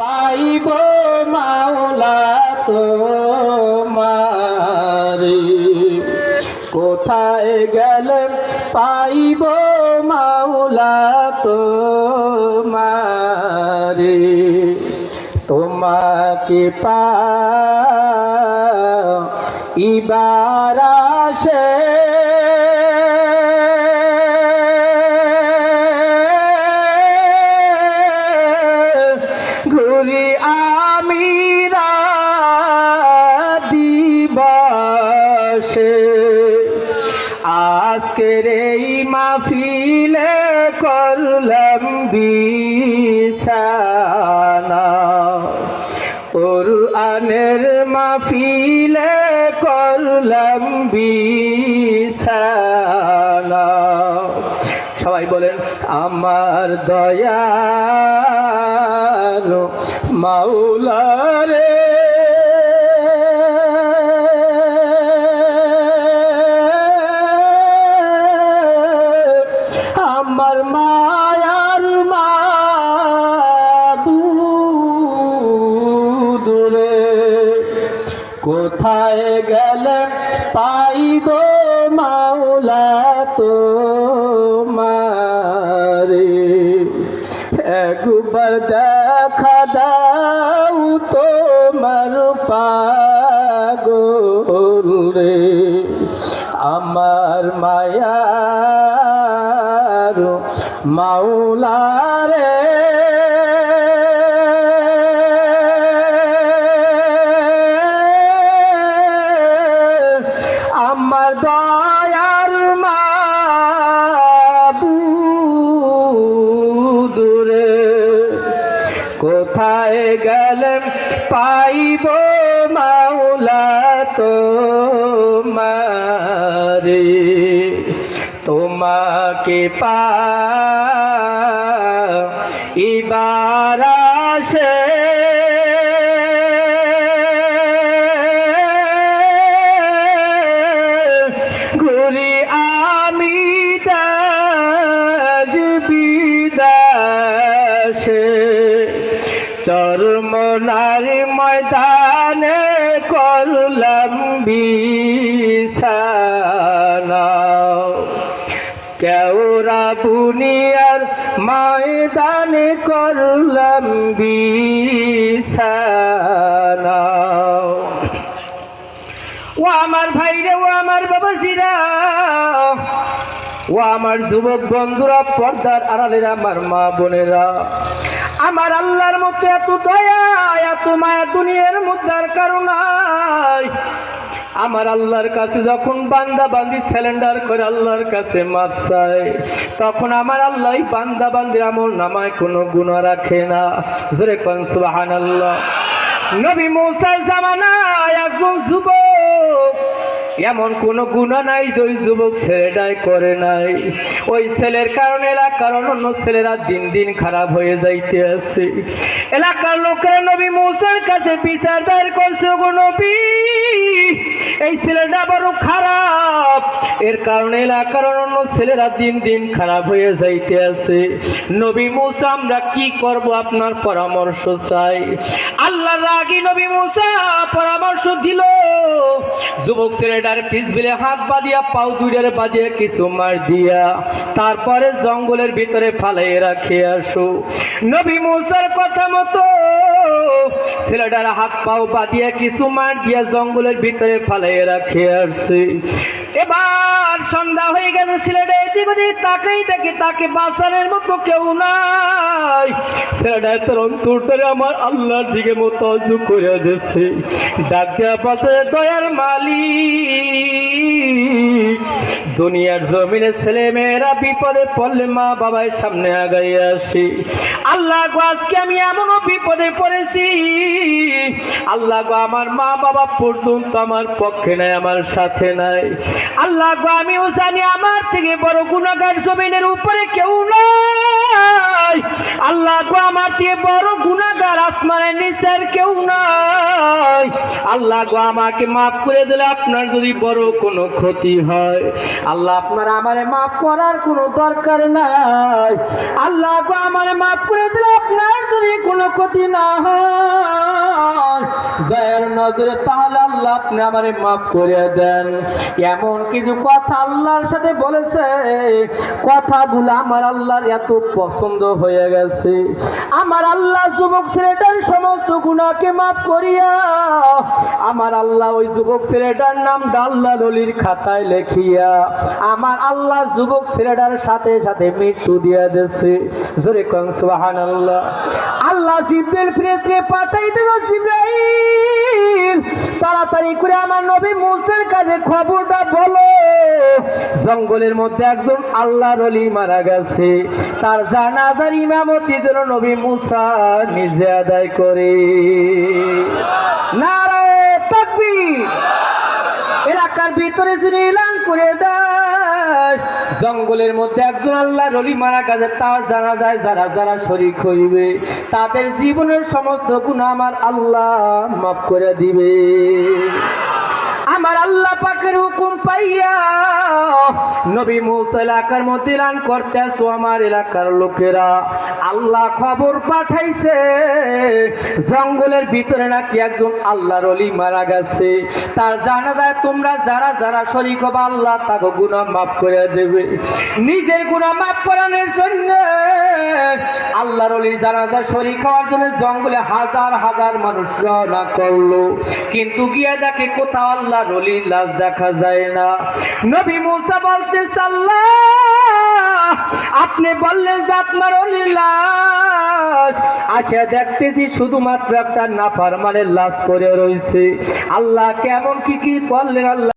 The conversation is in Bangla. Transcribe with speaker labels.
Speaker 1: পাইব মাওলা তোমারি। কোথায় গেলে পাইব মাওলা তোমারি? তোমাকে পা ইবার আজকের এই মাহফিলে করলাম বিছানা। কোরআনের মাহফিলে করলাম বিছানা। সবাই বলেন, আমার দয়া মাওলা রে। কোথায় গেলে পাইব মাওলা তোমারে? একবার দেখা দাও তোমার পাগল রে আমার মায়ার মাওলা রে কোথায় গেলেন পাইব মাওলা তো মারে তোমাকে পা ইবার আসে কেওরা বুনিয়ার ময়দানে করলাম ও আমার ভাইরা, ও আমার বাবাজিরা, ও আমার যুবক বন্ধুরা, পর্দার আড়ালের আমার মা বোনেরা, আমার আল্লাহর মতো এত দয়া মায়া দুনিয়ার মুদ্রার কারণ আমার আল্লাহর কাছে যখন বান্দা বান্দি সিলিন্ডার করে আল্লাহর কাছে মাপ চায়, তখন আমার আল্লাহ বান্দা বান্দির আমল নামায় কোনো গুণা রাখে না। জোরে কন সুবহানাল্লাহ। নবী মৌসার জামানায় একজন যুবক এমন কোন গুণা নাই যে ওই যুবক ছেলেটাই করে নাই। ওই ছেলের কারণে এলাকার অন্য ছেলেরা দিন দিন খারাপ হয়ে যাইতে আছে। এলাকার লোকেরা নবী মৌসার কাছে বিচার দায়ের করছে গো নবী। এই ছেলেটা বড় খারাপ। এর কারণে এলাকার অন্য ছেলেরা দিন দিন খারাপ হয়ে যাইতে আছে। নবী মুসা, আমরা কি করব? আপনার পরামর্শ চাই। আল্লাহ রাগি নবী মুসা পরামর্শ দিল। যুবক ছেলেটার পিছ বিলে হাত বাঁধিয়া, পাও দুইটার বাঁধিয়ে কিছু মার দিয়া, তারপরে জঙ্গলের ভিতরে ফালাই রাখে আসো। নবী মুসার কথা মতো ছেলেটার হাত পাও বাঁধিয়া কিছু মার দিয়া জঙ্গলের ভিতরে ফালাই রাখে আসছে। এবার সন্ধ্যা হয়ে গেছে, ছেলেটা এদিক ওদিক তাকাই দেখে তাকে বাঁচানোর মতো কেউ নাই। ছেলেটা তোর অন্তরটারে আমার আল্লাহর দিকে মতো করে দিচ্ছে ডাক দেওয়া পথে দয়ার মালিক। দুনিয়ার জমিনে ছেলে মেয়েরা বিপদে পড়লে মা বাবার সামনে আগাই আসি। আল্লাহ আজকে আমি এমনও বিপদে পড়েছি। আল্লাহ আমার মা বাবা পর্যন্ত আমার পক্ষে নাই, আমার সাথে নাই। আল্লাহ আমিও জানি আমার থেকে বড় গুণাগার জমিনের উপরে কেউ নাই। আল্লাহ গো আমার থেকে বড় গুণাগার আসমানের নিচের কেউ নাই। আল্লাহ গো আমাকে মাফ করে দিলে আপনার যদি বড় কোনো ক্ষতি হয়। আল্লাহ আপনার আমারে মাফ করার কোনো দরকার নাই। আল্লাহ গো আমারে মাফ করে দিলে আপনার যদি কোনো ক্ষতি না হয়। দয়ার নজরে তাহলে আল্লাহ আপনি আমারে মাফ করে দেন। এমন কিছু কথা আল্লাহর সাথে বলেছে। কথাগুলো আমার আল্লাহর এত পছন্দ হয়ে গেছে। আমার আল্লাহ যুবক ছেলেটার সমস্ত গুণাকে মাফ করিয়া, আমার আল্লাহ ওই যুবক ছেলেটার নাম ডাল্লা দলির খাতায় লেখিয়া, আমার আল্লাহ যুবক ছেলেটার সাথে সাথে মৃত্যু দিয়া দিয়েছে জোরে কন সুবাহান আল্লাহ জিব্রাইল ফিরেতে পাঠাই দিল জিব্রাইল। তাড়াতাড়ি করে আমার নবী মুসার কাছে খবরটা বলো। জঙ্গলের মধ্যে একজন আল্লাহ রলি মারা গেছে। তার জানাজার ইমামতি যেন নবী মুসা নিজে আদায় করে। নারায় তাকবীর। এলাকার ভিতরে যিনি এলান করে দেয় জঙ্গলের মধ্যে একজন আল্লাহ রলি মারা গেছে তা জানা যায় যারা যারা শরিক হইবে, তাদের জীবনের সমস্ত গুণ আমার আল্লাহ মাফ করে দিবে। আমার আল্লাহ পাকের হুকুম পাইয়া নবী মুসা এলাকার মধ্যে এলান করতে আসো আমার এলাকার লোকেরা। আল্লাহ খবর পাঠাইছে, জঙ্গলের ভিতরে নাকি একজন আল্লাহর অলি মারা গেছে। তার জানা যায় তোমরা যারা যারা শরিক হবে, আল্লাহ তাকে গুনাহ মাফ করে দেবে। নিজের গুনাহ মাফ করানোর জন্য আল্লাহর অলির জানাজা শরিক হওয়ার জন্য জঙ্গলে হাজার হাজার মানুষ রওনা করল। কিন্তু গিয়ে দেখে কোথাও আল্লাহর অলির লাশ দেখা যায় না। নবী মুসা বলতে আপনি বললেন যে আপনার অলির লাশ। আসে দেখতেছি শুধুমাত্র একটা নাফার মানে লাশ করে রয়েছে। আল্লাহ কেমন কি কি করলেন আল্লাহ?